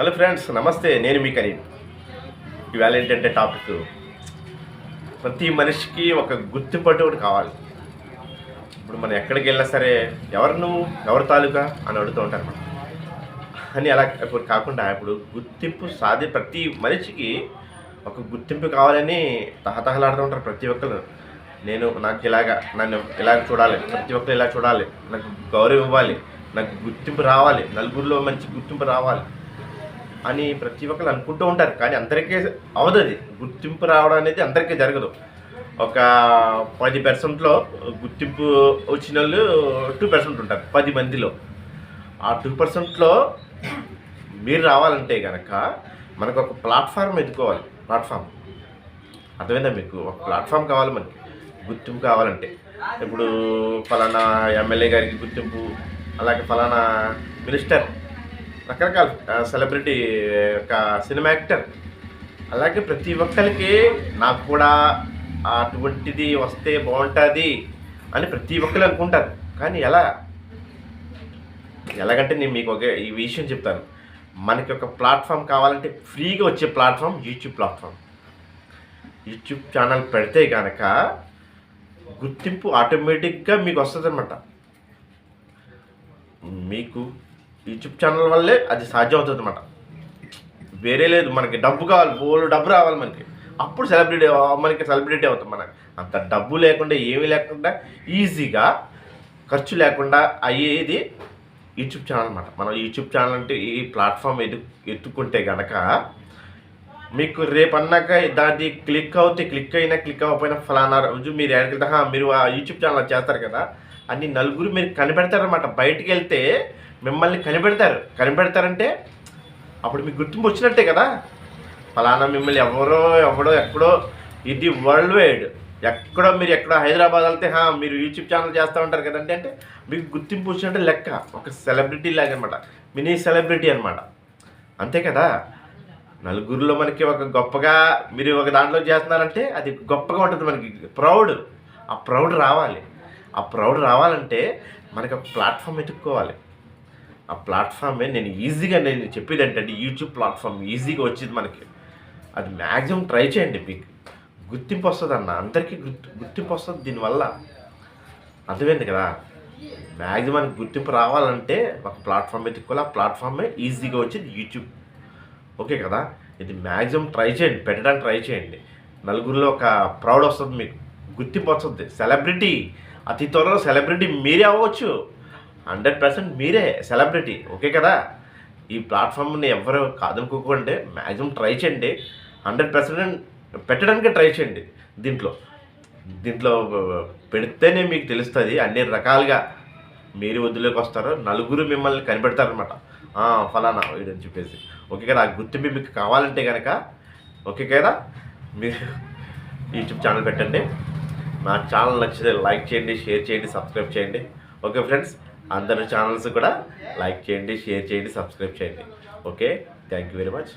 Hello friends నమస్తే నేను మీ కరీం. ఇవాళ ఏంటంటే టాపిక్ ప్రతి మనిషికి ఒక గుర్తింపట్టు ఒకటి కావాలి. ఇప్పుడు మనం ఎక్కడికి వెళ్ళినా సరే ఎవరు నువ్వు ఎవరి తాలూకా అని అడుగుతూ ఉంటారు మనం. అని అలా ఇప్పుడు కాకుండా ఇప్పుడు గుర్తింపు సాధి ప్రతి మనిషికి ఒక గుర్తింపు కావాలని తహతహలాడుతూ ఉంటారు ప్రతి ఒక్కరు నేను నాకు ఇలాగా నన్ను ఇలాగ చూడాలి ప్రతి ఒక్కరు ఇలా చూడాలి నాకు గౌరవం ఇవ్వాలి నాకు గుర్తింపు రావాలి నలుగురిలో మంచి గుర్తింపు రావాలి. అని ప్రతి ఒక్కరు అనుకుంటూ ఉంటారు. కానీ అందరికీ అవదు అది గుర్తింపు రావడం అనేది అందరికీ జరగదు. ఒక పది పర్సెంట్లో గుర్తింపు వచ్చిన వాళ్ళు టూ పర్సెంట్ ఉంటారు పది మందిలో. ఆ టూ పర్సెంట్లో మీరు రావాలంటే కనుక మనకు ఒక ప్లాట్ఫామ్ ఎదుకోవాలి ప్లాట్ఫామ్ అర్థమైందా మీకు? ఒక ప్లాట్ఫామ్ కావాలి మనకి. గుర్తింపు కావాలంటే. ఇప్పుడు ఫలానా ఎమ్మెల్యే గారికి గుర్తింపు అలాగే ఫలానా మినిస్టర్ రకరకాల సెలబ్రిటీ ఒక సినిమా యాక్టర్ అలాగే ప్రతి ఒక్కరికి నాకు కూడా అటువంటిది వస్తే బాగుంటుంది అని ప్రతి ఒక్కరు అనుకుంటారు. కానీ ఎలా? ఎలాగంటే నేను మీకు ఒక ఈ విషయం చెప్తాను. మనకి ఒక ప్లాట్ఫామ్ కావాలంటే ఫ్రీగా వచ్చే platform YouTube platform. YouTube channel పెడితే కనుక గుర్తింపు ఆటోమేటిక్గా మీకు వస్తుంది అనమాట మీకు యూట్యూబ్ ఛానల్ వల్లే అది సాధ్యం అవుతుంది అనమాట వేరే లేదు మనకి డబ్బు కావాలి బోలు డబ్బు రావాలి మనకి. అప్పుడు సెలబ్రిటీ మనకి సెలబ్రిటీ అవుతాం మనకి. అంత డబ్బు లేకుండా ఏమీ లేకుండా ఈజీగా ఖర్చు లేకుండా అయ్యేది యూట్యూబ్ ఛానల్ అనమాట మనం యూట్యూబ్ ఛానల్ అంటే ఈ ప్లాట్ఫామ్ ఎదు ఎత్తుకుంటే కనుక మీకు రేపన్నాక దాన్ని క్లిక్ అవుతే క్లిక్ అయినా క్లిక్ అవ్వకపోయినా ఫలానా రోజు మీరు ఎక్కడికి మీరు ఆ యూట్యూబ్ ఛానల్ చేస్తారు కదా అన్ని నలుగురు మీరు కనిపెడతారనమాట బయటికి వెళ్తే మిమ్మల్ని కనిపెడతారు. కనిపెడతారంటే అప్పుడు మీకు గుర్తింపు వచ్చినట్టే కదా. ఫలానా మిమ్మల్ని ఎవరో ఎవడో ఎక్కడో ఇది వరల్డ్ వైడ్ ఎక్కడో మీరు ఎక్కడో హైదరాబాద్ వెళ్తే "హా, మీరు యూట్యూబ్ ఛానల్ చేస్తూ ఉంటారు కదండి అంటే మీకు గుర్తింపు వచ్చినట్టే లెక్క. ఒక సెలబ్రిటీ లాగా అనమాట మినీ సెలబ్రిటీ అనమాట అంతే కదా? నలుగురిలో మనకి ఒక గొప్పగా మీరు ఒక దాంట్లో చేస్తున్నారంటే అది గొప్పగా ఉంటుంది మనకి. ప్రౌడ్. ఆ ప్రౌడ్ రావాలి. ఆ ప్రౌడ్ రావాలంటే మనకి ఒక ప్లాట్ఫామ్ వెతుక్కోవాలి. ఆ ప్లాట్ఫామే నేను ఈజీగా నేను చెప్పేది ఏంటంటే యూట్యూబ్ ప్లాట్ఫామ్ ఈజీగా వచ్చింది మనకి. అది మ్యాక్సిమం ట్రై చేయండి మీకు. గుర్తింపు వస్తుంది అన్న అందరికీ గుర్తు గుర్తింపు వస్తుంది దీనివల్ల. అర్థమైంది కదా? మ్యాక్సిమం గుర్తింపు రావాలంటే ఒక ప్లాట్ఫామ్ వెతుక్కోవాలి. ఆ ప్లాట్ఫామే ఈజీగా వచ్చింది యూట్యూబ్. ఓకే కదా? ఇది మ్యాక్సిమం ట్రై చేయండి పెట్టడానికి ట్రై చేయండి. నలుగురిలో ఒక ప్రౌడ్ వస్తుంది మీకు గుర్తింపు వస్తుంది సెలబ్రిటీ అతి త్వరలో సెలబ్రిటీ మీరే అవ్వచ్చు. హండ్రెడ్ పర్సెంట్ మీరే సెలబ్రిటీ ఓకే కదా? ఈ ప్లాట్ఫామ్ని ఎవరు కాదనుకోకండి మ్యాక్సిమం ట్రై చేయండి. హండ్రెడ్ పర్సెంట్ పెట్టడానికి ట్రై చేయండి దీంట్లో. దీంట్లో పెడితేనే మీకు తెలుస్తుంది అన్ని రకాలుగా. మీరు వద్దులోకి వస్తారు నలుగురు మిమ్మల్ని కనిపెడతారనమాట ఫలానా వీడు అని చెప్పేసి. ఓకే కదా ఆ గుర్తింపు మీకు కావాలంటే కనుక ఓకే కదా మీరు యూట్యూబ్ ఛానల్ పెట్టండి. నా ఛానల్ నచ్చితే లైక్ చేయండి షేర్ చేయండి సబ్స్క్రైబ్ చేయండి. ఓకే ఫ్రెండ్స్ అందరి ఛానల్స్ కూడా లైక్ చేయండి షేర్ చేయండి సబ్స్క్రైబ్ చేయండి. Okay thank you very much.